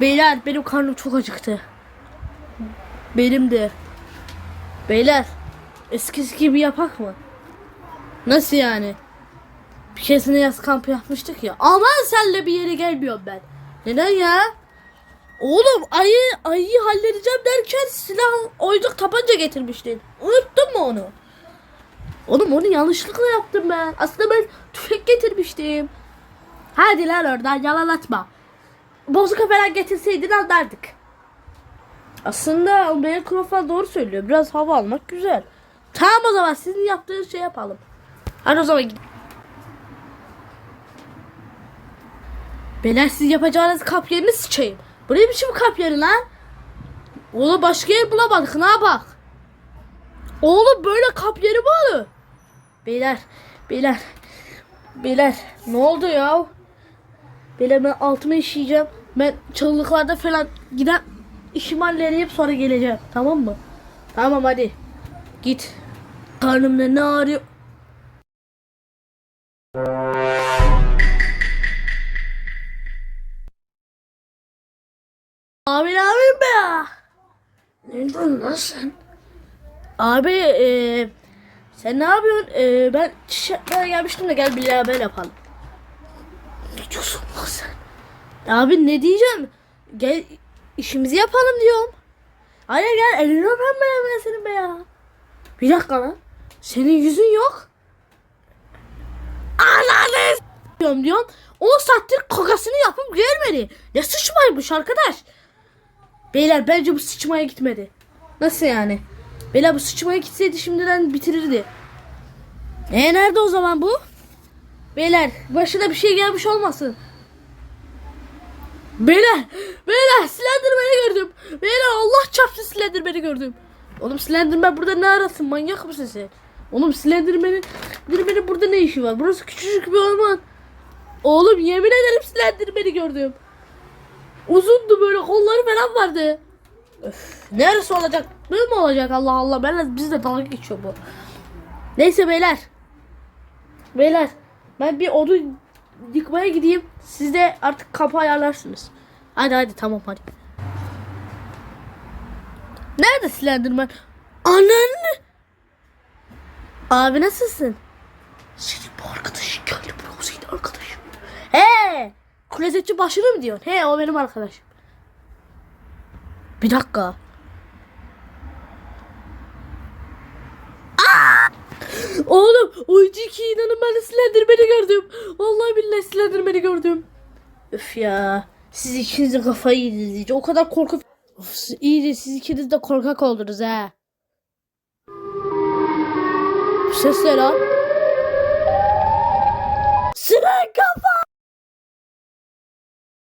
Beyler benim karnım çok acıktı. Benim de. Beyler eskisi gibi yapak mı? Nasıl yani? Bir keresinde yaz kampı yapmıştık ya. Aman senle bir yere gelmiyorum ben. Neden ya? Oğlum ayı ayıyı halledeceğim derken silah oyuncak tabanca getirmiştin. Unuttun mu onu? Oğlum onu yanlışlıkla yaptım ben. Aslında ben tüfek getirmiştim. Hadi lan oradan yalan atma. Bozuka falan getirseydin anlardık. Aslında benim Krofan doğru söylüyor. Biraz hava almak güzel. Tamam o zaman sizin yaptığınız şey yapalım. Hadi o zaman gidelim. Beyler siz yapacağınız kap yerini sıçayım. Bu ne biçim kap yeri lan? Oğlum başka yer bulamadık ne yapak? Oğlum böyle kap yeri mi olur? Beyler, beyler, beyler ne oldu ya? Beyler ben altıma işeyeceğim. Ben çığlıklarda falan giden işimi halledip sonra geleceğim. Tamam mı? Tamam hadi. Git. Karnımda ne ağrıyor? Abi ne yapayım be? Nereden lan sen? Abi eee sen ne yapıyorsun? Eee ben çiçeklere gelmiştim de gel bir beraber yapalım. Ne diyorsun lan sen? Abi ne diyeceğim? Gel işimizi yapalım diyorum. Hayır gel elini öpem ben ben senin be ya. Bir dakika lan. Senin yüzün yok. Ananı diyorum diyorum. 10 saattir kokasını yapıp gelmedi. Ne sıçmaymış arkadaş. Beyler bence bu sıçmaya gitmedi. Nasıl yani? Beyler bu sıçmaya gitseydi şimdiden bitirirdi. E nerede o zaman bu? Beyler başına bir şey gelmiş olmasın. Beyler, beyler Slenderman'i gördüm. Beyler Allah çarpsın Slenderman'i gördüm. Oğlum Slenderman burada ne arasın? Manyak mısın sen? Oğlum Slenderman'in Slenderman'in burada ne işi var? Burası küçücük bir orman. Oğlum yemin ederim Slenderman'i gördüm. Uzundu böyle kolları falan vardı. Öf, neresi olacak? Böyle mi olacak Allah Allah? Ben bizde dalga geçiyor bu. Neyse beyler. Beyler ben bir odun yıkmaya gideyim. Siz de artık kapı ayarlarsınız. Hadi hadi tamam hadi. Nerede Slenderman? Anan! Abi nasılsın? Senin bu arkadaşın geldi buraya. O senin arkadaşın. He! Klozetçi başını mı diyorsun? He o benim arkadaşım. Bir dakika. Oğlum oyuncu iki inanın ben Slenderman'i gördüm. Vallahi billahi Slenderman'i gördüm. Öf ya. Siz ikinizin kafayı yediniz iyice. O kadar korkup... Of, iyice siz ikiniz de korkak oldunuz ha. Bu ses ne lan? Slenka!